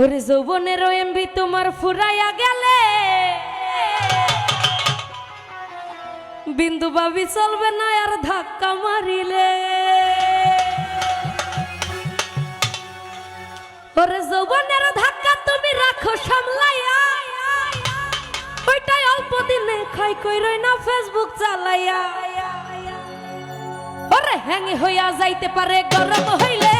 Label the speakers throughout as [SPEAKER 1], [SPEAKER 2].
[SPEAKER 1] ওরে যৌবনের এমবি তোমার ফুরাইয়া গেলে। বিন্দু বাবি চলবে না আর ধাক্কা মারিলে। ওরে যৌবনের ধাক্কা তুমি রাখো সামলাইয়া। ওইটাই অল্প দিনে খাই কই রই না ফেসবুক চালাইয়া। ওরে হ্যাং হইয়া যাইতে পারে, গরম হইলে।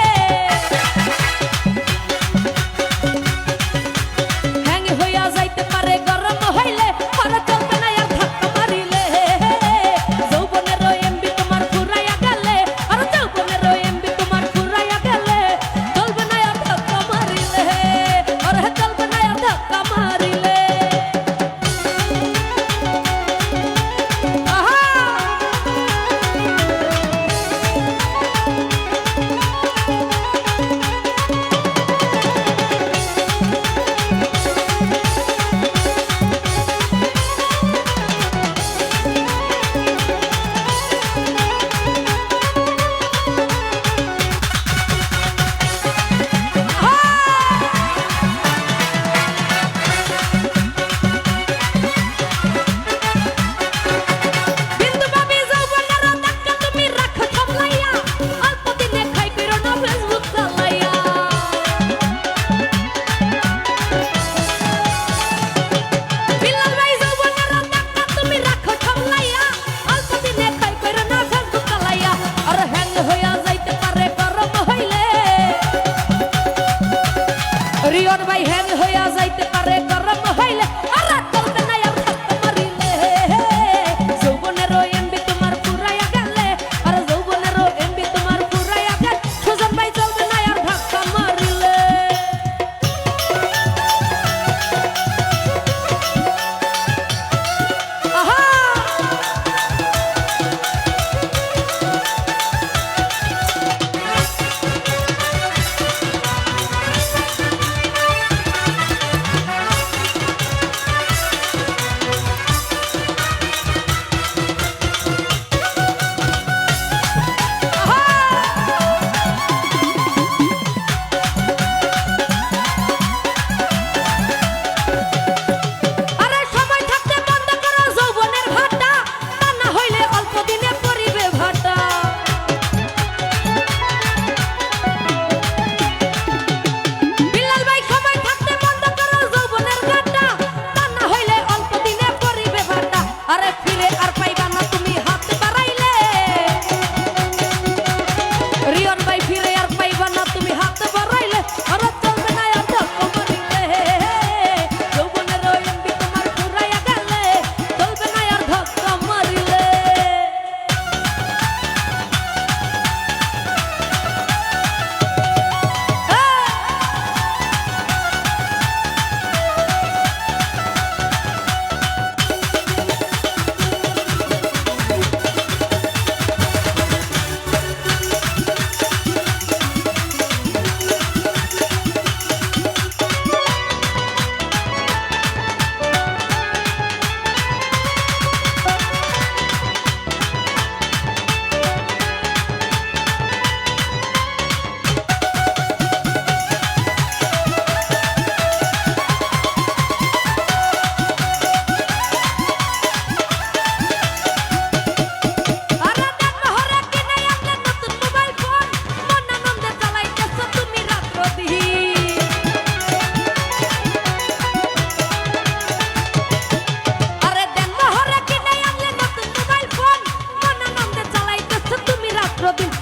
[SPEAKER 1] Robin.